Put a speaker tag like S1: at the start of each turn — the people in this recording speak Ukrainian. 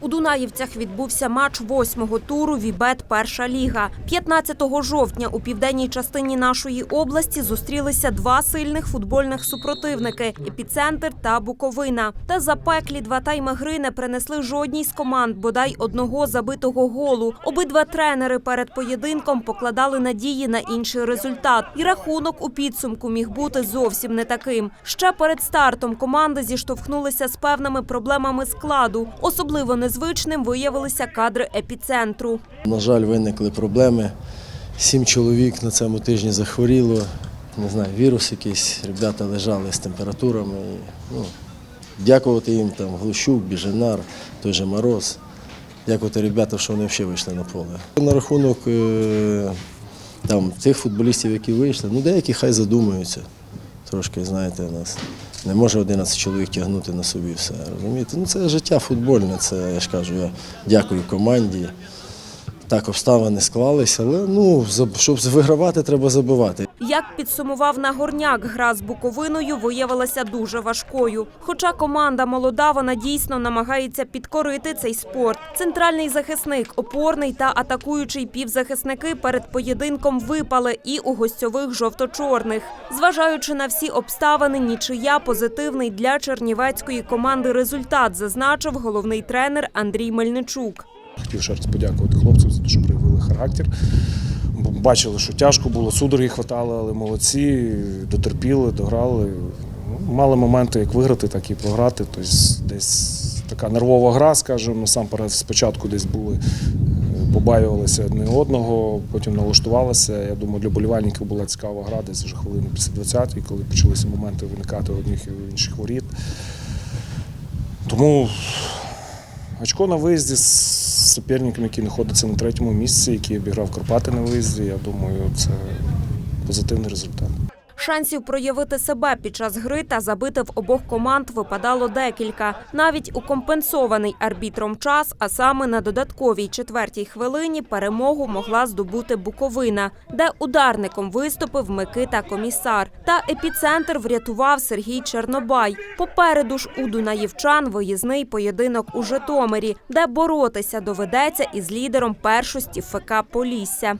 S1: У Дунаївцях відбувся матч восьмого туру Вібет Перша ліга. 15 жовтня у південній частині нашої області зустрілися два сильних футбольних супротивники епіцентр та Буковина. Та запеклі два тайми гри не принесли жодній з команд, бодай одного забитого голу. Обидва тренери перед поєдинком покладали надії на інший результат, і рахунок у підсумку міг бути зовсім не таким. Ще перед стартом команди зіштовхнулися з певними проблемами складу. Особливо незвичним виявилися кадри епіцентру.
S2: На жаль, виникли проблеми. Сім чоловік на цьому тижні захворіло. Не знаю, вірус якийсь. Ребята лежали з температурами. Ну, дякувати їм там Глущук, Біженар, той же Мороз. Дякувати ребятам, що вони взагалі вийшли на поле. На рахунок е, там, тих футболістів, які вийшли, ну деякі хай задумаються. Трошки, знаєте, нас не може 11 чоловік тягнути на собі все. Розумієте? Ну це життя футбольне, це я ж кажу, я дякую команді. Так, обставини склалися, але ну, щоб вигравати, треба забивати.
S1: Як підсумував Нагорняк, гра з Буковиною виявилася дуже важкою. Хоча команда молода, вона дійсно намагається підкорити цей спорт. Центральний захисник, опорний та атакуючий півзахисники перед поєдинком випали і у гостьових жовто-чорних. Зважаючи на всі обставини, нічия позитивний для чернівецької команди результат, зазначив головний тренер Андрій Мельничук.
S3: Хотів ще раз подякувати хлопцям за те, що проявили характер. Бачили, що тяжко було, судороги хватало, але молодці, дотерпіли, дограли. Мали моменти як виграти, так і програти. Тобто десь така нервова гра, скажімо, насамперед спочатку десь були, е, побаювалися одне одного, потім налаштувалися. Я думаю, для болівальників була цікава гра, десь вже хвилини після 20-ї, коли почалися моменти виникати одних і інших воріт. Тому Очко на виїзді суперником, який знаходиться на третьому місці, який обіграв Карпати на виїзді. Я думаю, це позитивний результат.
S1: Шансів проявити себе під час гри та забити в обох команд випадало декілька. Навіть у компенсований арбітром час, а саме на додатковій четвертій хвилині перемогу могла здобути Буковина, де ударником виступив Микита Комісар. Та епіцентр врятував Сергій Чернобай. Попереду ж у Дунаївчан виїзний поєдинок у Житомирі, де боротися доведеться із лідером першості ФК Полісся.